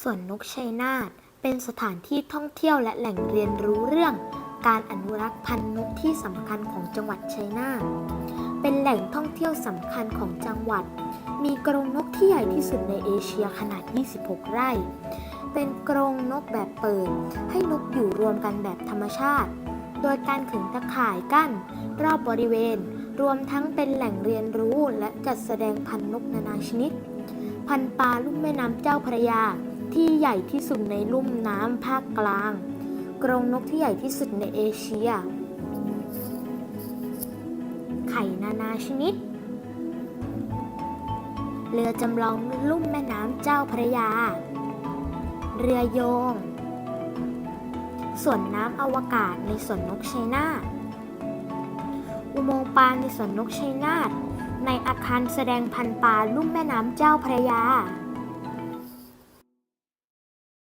สวนนกชัยนาทเป็นสถานที่ท่องเที่ยวและแหล่งเรียนรู้เรื่อง การอนุรักษ์พันธุ์นกที่สำคัญของจังหวัดชัยนาทเป็นแหล่งท่องเที่ยวสำคัญของจังหวัด มีกรงนกที่ใหญ่ที่สุดในเอเชียขนาด 26 ไร่ เป็นกรงนกแบบเปิด ให้นกอยู่รวมกันแบบธรรมชาติ โดยการขึงตะข่ายกั้น รอบบริเวณ รวมทั้งเป็นแหล่งเรียนรู้และจัดแสดงพันธุ์นกนานาชนิด พันธุ์ปลาลุ่มแม่น้ำเจ้าพระยา ที่ใหญ่ที่สุดในลุ่มน้ำภาคกลาง กรงนกที่ใหญ่ที่สุดในเอเชีย ไข่นานาชนิด เรือจำลองลุ่มแม่น้ำเจ้าพระยา เรือโยง สวนน้ำอวกาศในสวนนกชัยนาทอุโมงค์ปลาในสวนนกชัยนาทในอาคารแสดงพันธุ์ปลาลุ่มแม่น้ำเจ้าพระยา